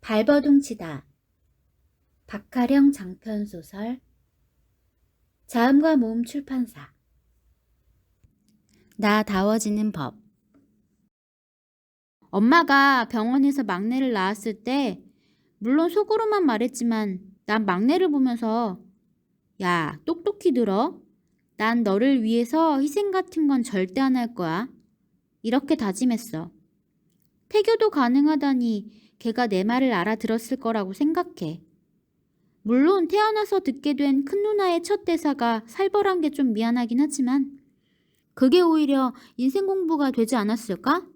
발버둥치다. 박하령 장편소설. 자음과 모음 출판사. 나 다워지는 법. 엄마가 병원에서 막내를 낳았을 때 물론 속으로만 말했지만 난 막내를 보면서 야 똑똑히 들어 난 너를 위해서 희생 같은 건 절대 안 할 거야 이렇게 다짐했어 태교도 가능하다니 걔가 내 말을 알아들었을 거라고 생각해. 물론 태어나서 듣게 된 큰 누나의 첫 대사가 살벌한 게 좀 미안하긴 하지만 그게 오히려 인생 공부가 되지 않았을까?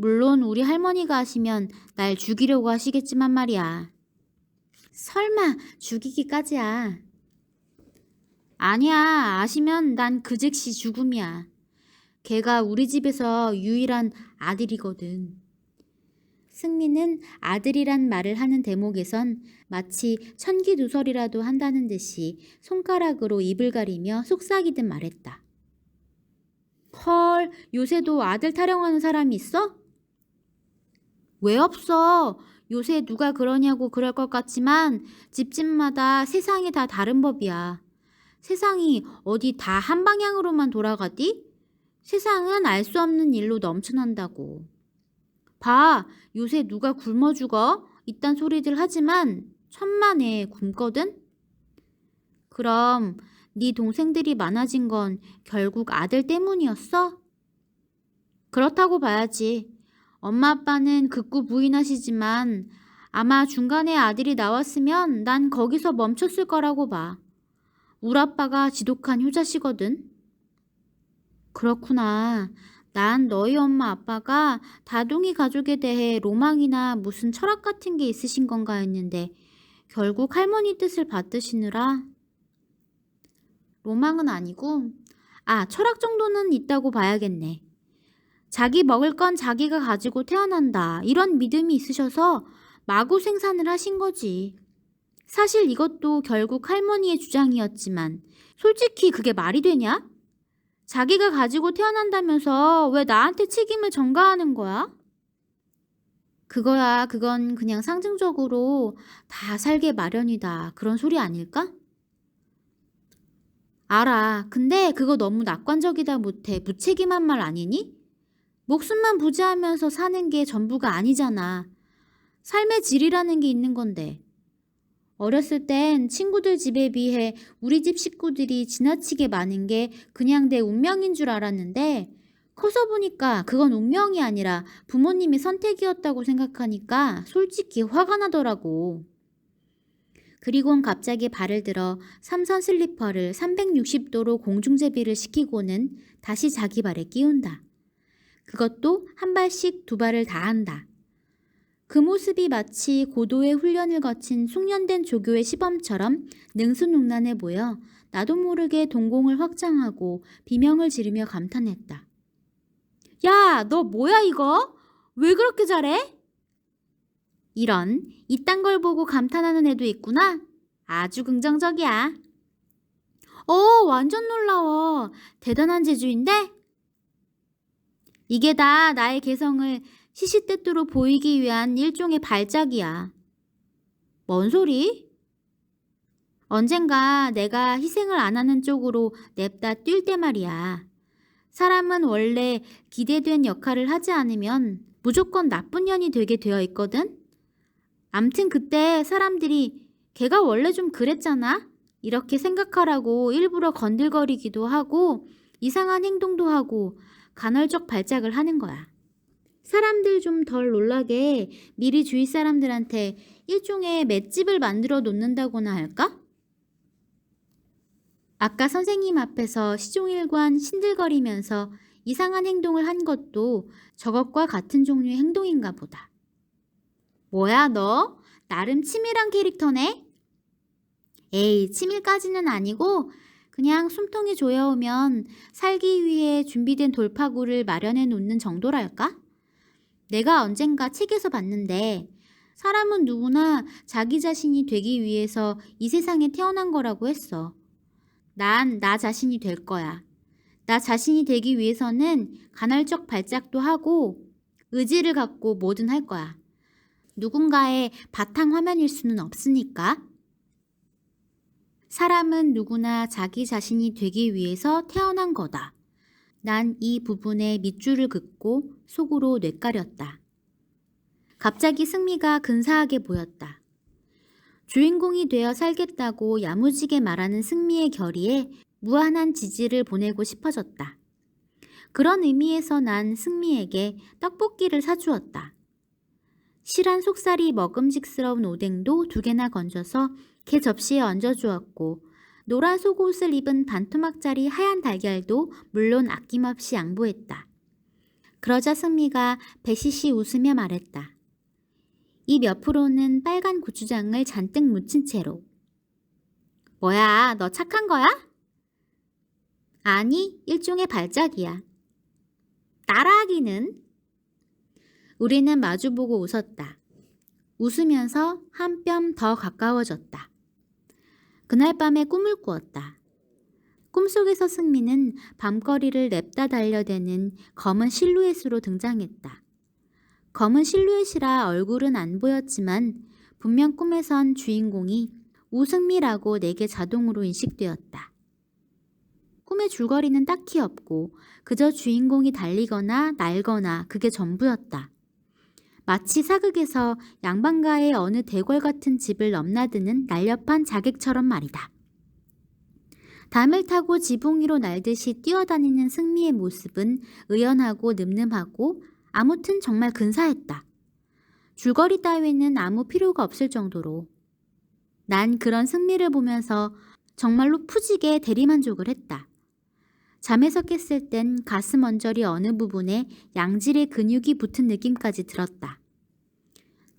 물론 우리 할머니가 하시면 날 죽이려고 하시겠지만 말이야. 설마 죽이기까지야. 아니야, 아시면 난 그 즉시 죽음이야. 걔가 우리 집에서 유일한 아들이거든. 승민은 아들이란 말을 하는 대목에선 마치 천기누설이라도 한다는 듯이 손가락으로 입을 가리며 속삭이듯 말했다. 헐, 요새도 아들 타령하는 사람이 있어? 왜 없어? 요새 누가 그러냐고 그럴 것 같지만 집집마다 세상이 다 다른 법이야. 세상이 어디 다 한 방향으로만 돌아가디? 세상은 알 수 없는 일로 넘쳐난다고. 봐, 요새 누가 굶어 죽어? 이딴 소리들 하지만 천만에 굶거든? 그럼 네 동생들이 많아진 건 결국 아들 때문이었어? 그렇다고 봐야지. 엄마 아빠는 극구 부인하시지만 아마 중간에 아들이 나왔으면 난 거기서 멈췄을 거라고 봐. 울 아빠가 지독한 효자시거든. 그렇구나. 난 너희 엄마 아빠가 다둥이 가족에 대해 로망이나 무슨 철학 같은 게 있으신 건가 했는데 결국 할머니 뜻을 받드시느라 로망은 아니고 아 철학 정도는 있다고 봐야겠네. 자기 먹을 건 자기가 가지고 태어난다 이런 믿음이 있으셔서 마구 생산을 하신 거지. 사실 이것도 결국 할머니의 주장이었지만 솔직히 그게 말이 되냐? 자기가 가지고 태어난다면서 왜 나한테 책임을 전가하는 거야? 그거야, 그건 그냥 상징적으로 다 살게 마련이다. 그런 소리 아닐까? 알아. 근데 그거 너무 낙관적이다 못해 무책임한 말 아니니? 목숨만 부지하면서 사는 게 전부가 아니잖아. 삶의 질이라는 게 있는 건데. 어렸을 땐 친구들 집에 비해 우리 집 식구들이 지나치게 많은 게 그냥 내 운명인 줄 알았는데 커서 보니까 그건 운명이 아니라 부모님의 선택이었다고 생각하니까 솔직히 화가 나더라고. 그리곤 갑자기 발을 들어 삼선 슬리퍼를 360도로 공중제비를 시키고는 다시 자기 발에 끼운다. 그것도 한 발씩 두 발을 다 한다. 그 모습이 마치 고도의 훈련을 거친 숙련된 조교의 시범처럼 능수능란해 보여 나도 모르게 동공을 확장하고 비명을 지르며 감탄했다. 야, 너 뭐야 이거? 왜 그렇게 잘해? 이런 이딴 걸 보고 감탄하는 애도 있구나. 아주 긍정적이야. 어, 완전 놀라워. 대단한 재주인데? 이게 다 나의 개성을 시시때때로 보이기 위한 일종의 발작이야. 뭔 소리? 언젠가 내가 희생을 안 하는 쪽으로 냅다 뛸 때 말이야. 사람은 원래 기대된 역할을 하지 않으면 무조건 나쁜 년이 되게 되어 있거든? 암튼 그때 사람들이 걔가 원래 좀 그랬잖아? 이렇게 생각하라고 일부러 건들거리기도 하고 이상한 행동도 하고 간헐적 발작을 하는 거야. 사람들 좀 덜 놀라게 미리 주위 사람들한테 일종의 맷집을 만들어 놓는다거나 할까? 아까 선생님 앞에서 시종일관 신들거리면서 이상한 행동을 한 것도 저것과 같은 종류의 행동인가 보다. 뭐야 너? 나름 치밀한 캐릭터네? 에이 치밀까지는 아니고 그냥 숨통이 조여오면 살기 위해 준비된 돌파구를 마련해 놓는 정도랄까? 내가 언젠가 책에서 봤는데 사람은 누구나 자기 자신이 되기 위해서 이 세상에 태어난 거라고 했어. 난 나 자신이 될 거야. 나 자신이 되기 위해서는 간헐적 발작도 하고 의지를 갖고 뭐든 할 거야. 누군가의 바탕 화면일 수는 없으니까. 사람은 누구나 자기 자신이 되기 위해서 태어난 거다. 난 이 부분에 밑줄을 긋고 속으로 뇌까렸다. 갑자기 승미가 근사하게 보였다. 주인공이 되어 살겠다고 야무지게 말하는 승미의 결의에 무한한 지지를 보내고 싶어졌다. 그런 의미에서 난 승미에게 떡볶이를 사주었다. 실한 속살이 먹음직스러운 오뎅도 두 개나 건져서 걔 접시에 얹어 주었고 노란 속옷을 입은 반토막짜리 하얀 달걀도 물론 아낌없이 양보했다. 그러자 승미가 배시시 웃으며 말했다. 입 옆으로는 빨간 고추장을 잔뜩 묻힌 채로. 뭐야, 너 착한 거야? 아니, 일종의 발작이야. 따라하기는? 우리는 마주보고 웃었다. 웃으면서 한 뼘 더 가까워졌다. 그날 밤에 꿈을 꾸었다. 꿈속에서 승미는 밤거리를 냅다 달려대는 검은 실루엣으로 등장했다. 검은 실루엣이라 얼굴은 안 보였지만 분명 꿈에선 주인공이 우승미라고 내게 자동으로 인식되었다. 꿈의 줄거리는 딱히 없고 그저 주인공이 달리거나 날거나 그게 전부였다. 마치 사극에서 양반가의 어느 대궐 같은 집을 넘나드는 날렵한 자객처럼 말이다. 담을 타고 지붕 위로 날듯이 뛰어다니는 승미의 모습은 의연하고 늠름하고 아무튼 정말 근사했다. 줄거리 따위는 아무 필요가 없을 정도로. 난 그런 승미를 보면서 정말로 푸지게 대리만족을 했다. 잠에서 깼을 땐 가슴 언저리 어느 부분에 양질의 근육이 붙은 느낌까지 들었다.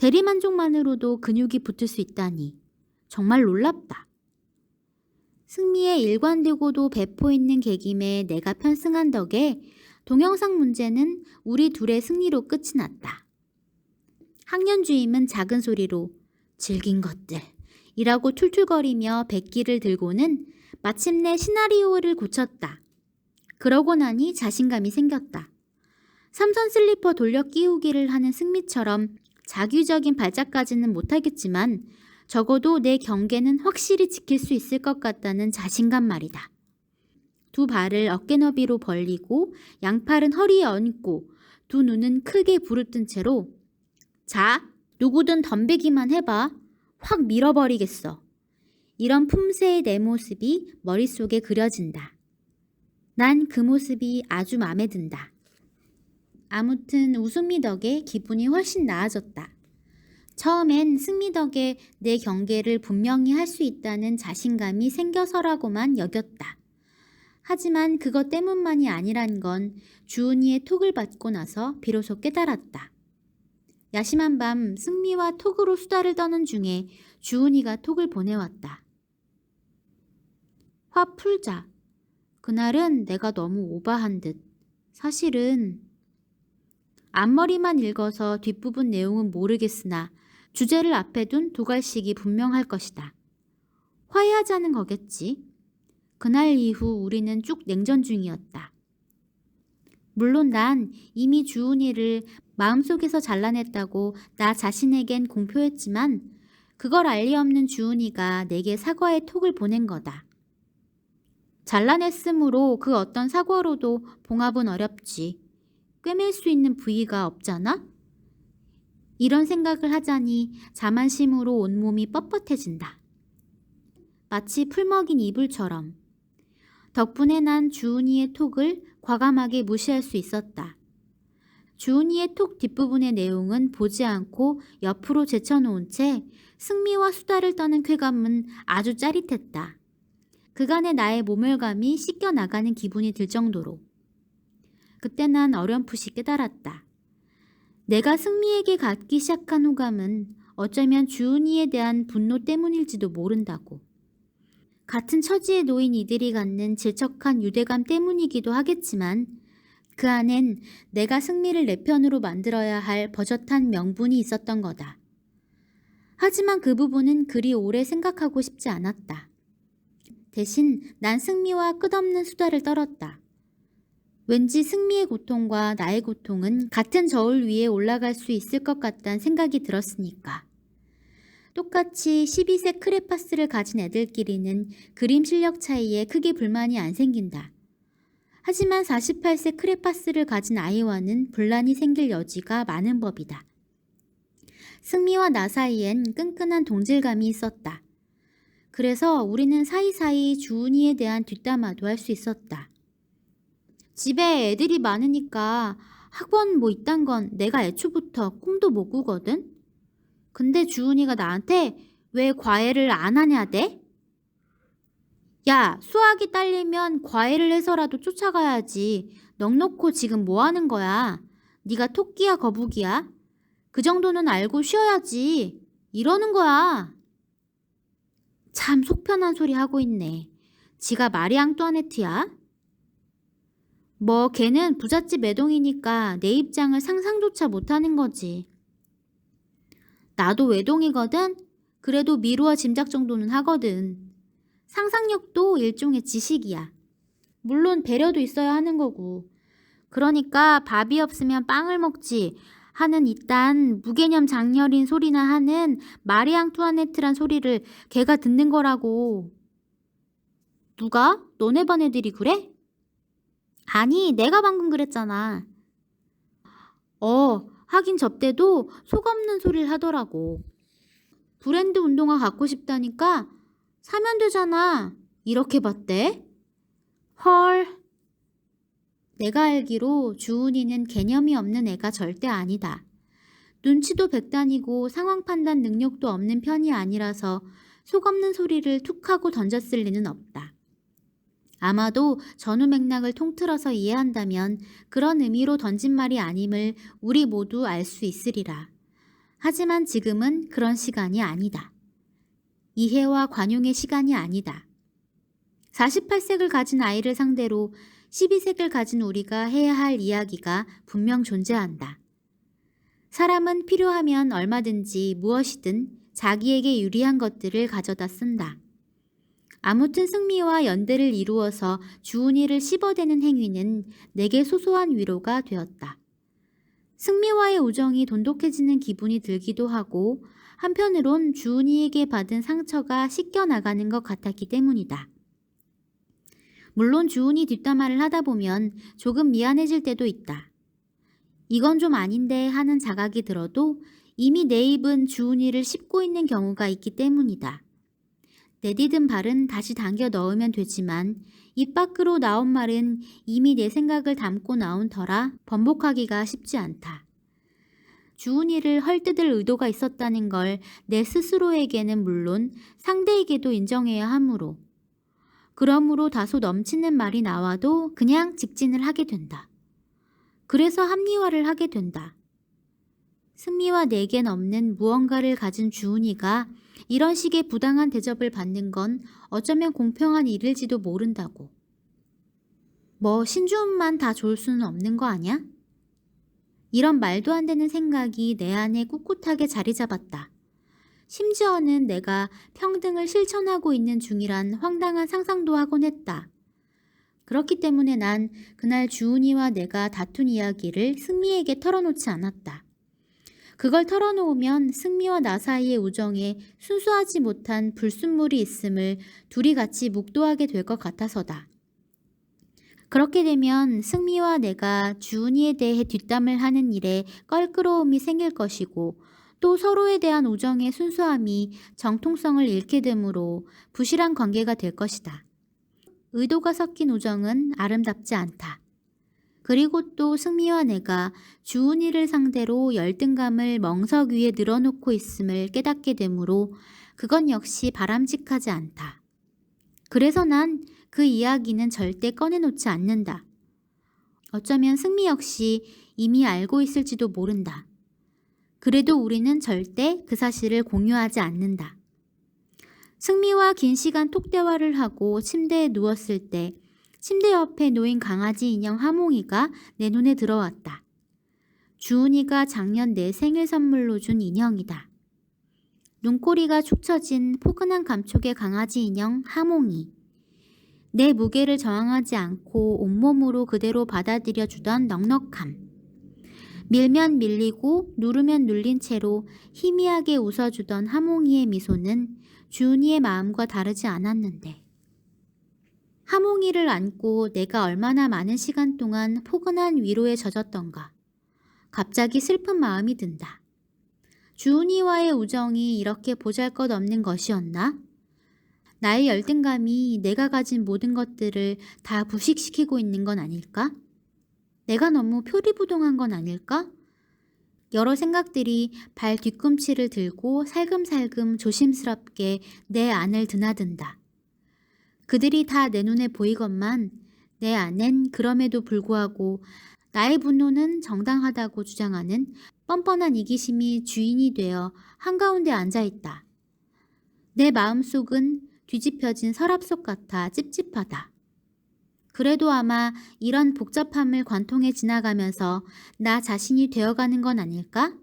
대리만족만으로도 근육이 붙을 수 있다니 정말 놀랍다. 승미에 일관되고도 배포 있는 계김에 내가 편승한 덕에 동영상 문제는 우리 둘의 승리로 끝이 났다. 학년 주임은 작은 소리로 즐긴 것들 이라고 툴툴거리며 백기를 들고는 마침내 시나리오를 고쳤다. 그러고 나니 자신감이 생겼다. 삼선 슬리퍼 돌려 끼우기를 하는 승미처럼 자규적인 발작까지는 못하겠지만 적어도 내 경계는 확실히 지킬 수 있을 것 같다는 자신감 말이다. 두 발을 어깨 너비로 벌리고 양팔은 허리에 얹고 두 눈은 크게 부르뜬 채로 자, 누구든 덤비기만 해봐. 확 밀어버리겠어. 이런 품새의 내 모습이 머릿속에 그려진다. 난 그 모습이 아주 마음에 든다. 아무튼 웃음미 덕에 기분이 훨씬 나아졌다. 처음엔 승미 덕에 내 경계를 분명히 할 수 있다는 자신감이 생겨서라고만 여겼다. 하지만 그것 때문만이 아니란 건 주은이의 톡을 받고 나서 비로소 깨달았다. 야심한 밤 승미와 톡으로 수다를 떠는 중에 주은이가 톡을 보내왔다. 화 풀자. 그날은 내가 너무 오바한 듯. 사실은 앞머리만 읽어서 뒷부분 내용은 모르겠으나 주제를 앞에 둔 두갈식이 분명할 것이다. 화해하자는 거겠지. 그날 이후 우리는 쭉 냉전 중이었다. 물론 난 이미 주은이를 마음속에서 잘라냈다고 나 자신에겐 공표했지만 그걸 알리 없는 주은이가 내게 사과의 톡을 보낸 거다. 잘라냈으므로 그 어떤 사과로도 봉합은 어렵지. 꿰맬 수 있는 부위가 없잖아? 이런 생각을 하자니 자만심으로 온몸이 뻣뻣해진다. 마치 풀먹인 이불처럼. 덕분에 난 주은이의 톡을 과감하게 무시할 수 있었다. 주은이의 톡 뒷부분의 내용은 보지 않고 옆으로 제쳐놓은 채 승미와 수다를 떠는 쾌감은 아주 짜릿했다. 그간의 나의 모멸감이 씻겨나가는 기분이 들 정도로. 그때 난 어렴풋이 깨달았다. 내가 승미에게 갖기 시작한 호감은 어쩌면 주은이에 대한 분노 때문일지도 모른다고. 같은 처지에 놓인 이들이 갖는 질척한 유대감 때문이기도 하겠지만 그 안엔 내가 승미를 내 편으로 만들어야 할 버젓한 명분이 있었던 거다. 하지만 그 부분은 그리 오래 생각하고 싶지 않았다. 대신 난 승미와 끝없는 수다를 떨었다. 왠지 승미의 고통과 나의 고통은 같은 저울 위에 올라갈 수 있을 것 같다는 생각이 들었으니까. 똑같이 12세 크레파스를 가진 애들끼리는 그림 실력 차이에 크게 불만이 안 생긴다. 하지만 48세 크레파스를 가진 아이와는 분란이 생길 여지가 많은 법이다. 승미와 나 사이엔 끈끈한 동질감이 있었다. 그래서 우리는 사이사이 주은이에 대한 뒷담화도 할 수 있었다. 집에 애들이 많으니까 학원 뭐 이딴 건 내가 애초부터 꿈도 못 꾸거든? 근데 주은이가 나한테 왜 과외를 안 하냐 대? 야, 수학이 딸리면 과외를 해서라도 쫓아가야지. 넉넉고 지금 뭐 하는 거야? 네가 토끼야 거북이야? 그 정도는 알고 쉬어야지. 이러는 거야. 참 속편한 소리 하고 있네. 지가 마리 앙뚜아네트야? 뭐 걔는 부잣집 애동이니까 내 입장을 상상조차 못하는 거지. 나도 외동이거든? 그래도 미루와 짐작 정도는 하거든. 상상력도 일종의 지식이야. 물론 배려도 있어야 하는 거고. 그러니까 밥이 없으면 빵을 먹지 하는 이딴 무개념 장렬인 소리나 하는 마리 앙투아네트란 소리를 걔가 듣는 거라고. 누가? 너네 반 애들이 그래? 아니, 내가 방금 그랬잖아. 어, 하긴 접대도 속 없는 소리를 하더라고. 브랜드 운동화 갖고 싶다니까 사면 되잖아. 이렇게 봤대? 헐. 내가 알기로 주은이는 개념이 없는 애가 절대 아니다. 눈치도 백단이고 상황 판단 능력도 없는 편이 아니라서 속 없는 소리를 툭 하고 던졌을 리는 없다. 아마도 전후 맥락을 통틀어서 이해한다면 그런 의미로 던진 말이 아님을 우리 모두 알 수 있으리라. 하지만 지금은 그런 시간이 아니다. 이해와 관용의 시간이 아니다. 48색을 가진 아이를 상대로 12색을 가진 우리가 해야 할 이야기가 분명 존재한다. 사람은 필요하면 얼마든지 무엇이든 자기에게 유리한 것들을 가져다 쓴다. 아무튼 승미와 연대를 이루어서 주은이를 씹어대는 행위는 내게 소소한 위로가 되었다. 승미와의 우정이 돈독해지는 기분이 들기도 하고 한편으론 주은이에게 받은 상처가 씻겨나가는 것 같았기 때문이다. 물론 주은이 뒷담화를 하다 보면 조금 미안해질 때도 있다. 이건 좀 아닌데 하는 자각이 들어도 이미 내 입은 주은이를 씹고 있는 경우가 있기 때문이다. 내디든 발은 다시 당겨 넣으면 되지만 입 밖으로 나온 말은 이미 내 생각을 담고 나온 터라 번복하기가 쉽지 않다. 주은이를 헐뜯을 의도가 있었다는 걸 내 스스로에게는 물론 상대에게도 인정해야 하므로 그러므로 다소 넘치는 말이 나와도 그냥 직진을 하게 된다. 그래서 합리화를 하게 된다. 승미와 내겐 없는 무언가를 가진 주은이가 이런 식의 부당한 대접을 받는 건 어쩌면 공평한 일일지도 모른다고. 뭐 신주음만 다 좋을 수는 없는 거 아냐? 이런 말도 안 되는 생각이 내 안에 꿋꿋하게 자리 잡았다. 심지어는 내가 평등을 실천하고 있는 중이란 황당한 상상도 하곤 했다. 그렇기 때문에 난 그날 주은이와 내가 다툰 이야기를 승미에게 털어놓지 않았다. 그걸 털어놓으면 승미와 나 사이의 우정에 순수하지 못한 불순물이 있음을 둘이 같이 묵도하게 될 것 같아서다. 그렇게 되면 승미와 내가 주은이에 대해 뒷담을 하는 일에 껄끄러움이 생길 것이고 또 서로에 대한 우정의 순수함이 정통성을 잃게 되므로 부실한 관계가 될 것이다. 의도가 섞인 우정은 아름답지 않다. 그리고 또 승미와 내가 주은이를 상대로 열등감을 멍석 위에 늘어놓고 있음을 깨닫게 되므로 그건 역시 바람직하지 않다. 그래서 난 그 이야기는 절대 꺼내놓지 않는다. 어쩌면 승미 역시 이미 알고 있을지도 모른다. 그래도 우리는 절대 그 사실을 공유하지 않는다. 승미와 긴 시간 톡대화를 하고 침대에 누웠을 때 침대 옆에 놓인 강아지 인형 하몽이가 내 눈에 들어왔다. 주은이가 작년 내 생일 선물로 준 인형이다. 눈꼬리가 축 처진 포근한 감촉의 강아지 인형 하몽이. 내 무게를 저항하지 않고 온몸으로 그대로 받아들여 주던 넉넉함. 밀면 밀리고 누르면 눌린 채로 희미하게 웃어주던 하몽이의 미소는 주은이의 마음과 다르지 않았는데. 하몽이를 안고 내가 얼마나 많은 시간 동안 포근한 위로에 젖었던가. 갑자기 슬픈 마음이 든다. 주은이와의 우정이 이렇게 보잘 것 없는 것이었나? 나의 열등감이 내가 가진 모든 것들을 다 부식시키고 있는 건 아닐까? 내가 너무 표리부동한 건 아닐까? 여러 생각들이 발 뒤꿈치를 들고 살금살금 조심스럽게 내 안을 드나든다. 그들이 다 내 눈에 보이건만 내 안엔 그럼에도 불구하고 나의 분노는 정당하다고 주장하는 뻔뻔한 이기심이 주인이 되어 한가운데 앉아 있다. 내 마음속은 뒤집혀진 서랍 속 같아 찝찝하다. 그래도 아마 이런 복잡함을 관통해 지나가면서 나 자신이 되어가는 건 아닐까?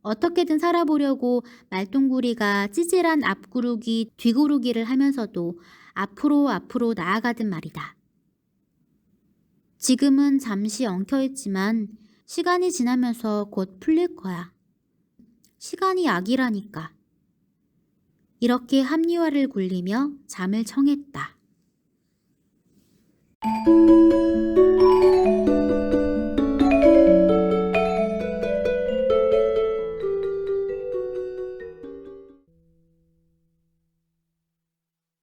어떻게든 살아보려고 말똥구리가 찌질한 앞구르기, 뒤구르기를 하면서도 앞으로 앞으로 나아가든 말이다. 지금은 잠시 엉켜있지만 시간이 지나면서 곧 풀릴 거야. 시간이 약이라니까. 이렇게 합리화를 굴리며 잠을 청했다.